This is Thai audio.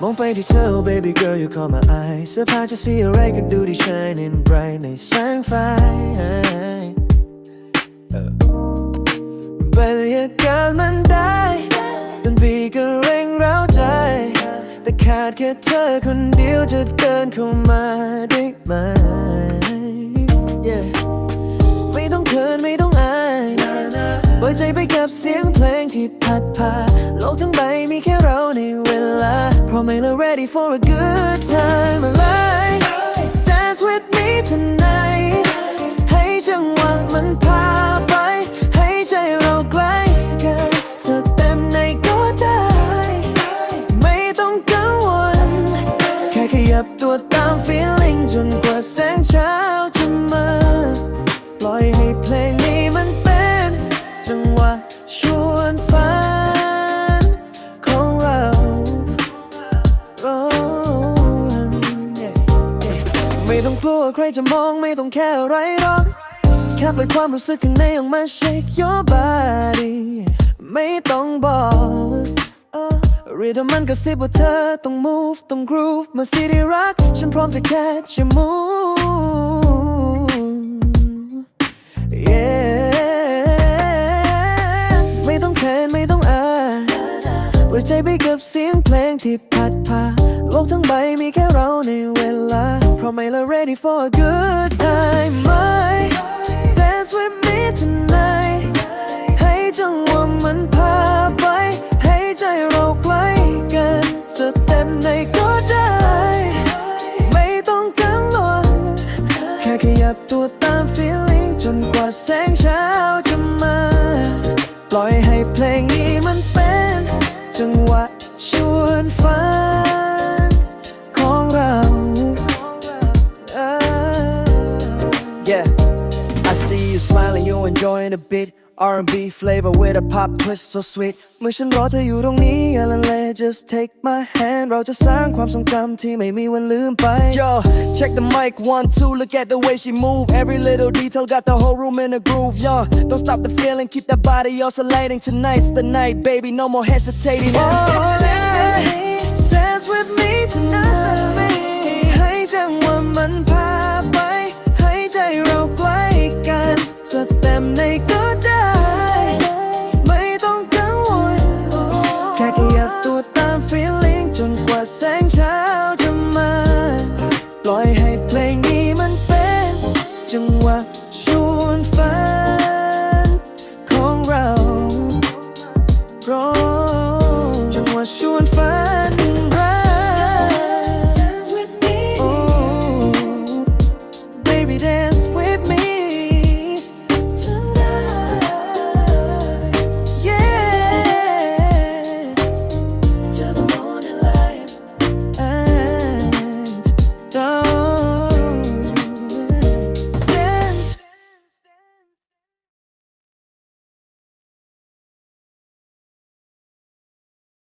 มองไปที่เธอ baby girl you call my eye เสื้อผ้าจะสีอะไรก็ดูดี shining bright ในแสงไฟบรรยากาศมันได้ดนตรีก็เร่งเร้าใจ แต่ขาดแค่เธอคนเดียวจะเดินเข้ามาได้ไหม yeah กับเสียงเพลงที่พัดพาโลกทั้งใบมีแค่เราในเวลาเพราะไม่เรา ready for a good time alive Dance with me tonight ให้จังหวะมันพาไป ให้ใจเราใกล้กันสเต็มไหนก็ได้ ไม่ต้องกังวล แค่ขยับตัว ต้อใครจะมองไม่ต้องแค่อะไรหรอกแค่ปล่อยความรู้สึกข้างในออกมา shake your body ไม่ต้องบอกเออ Rhythm มันกระซิบว่าเธอต้อง move ต้อง groove มาสิได้รัก ฉันพร้อมจะ catch your move yeah ไม่ต้องแคนไม่ต้องอายปล่อยใจไปกับเสียงเพลงที่พัดพาโลกทั้งใบมีแค่เราในเวลา เพราะไม่ละ ready for a good time ไหม Dance with me tonight ให้จังหวะมันพาไป ให้ใจเราใกล้กันสเต็ปไหนก็ได้ ไม่ต้องกังวลแค่ขยับตัวตาม feeling จนกว่าแสงเช้าจะมา you smiling you enjoying a bit R&B flavor with a pop twist so sweet เมื่อฉันรอเธออยู่ตรงนี้อย่าลังเล just take my hand เราจะสร้างความทรงจำที่ไม่มีวันลืมไป Yo check the mic one two look at the way she move every little detail got the whole room in a groove Yo don't stop the feeling keep that body oscillating tonight's the night baby no more hesitating oh, yeah. dance with me tonight ให้จังหวะมันพา ล่อยให้เพลงนี้มันเป็น จังหวะ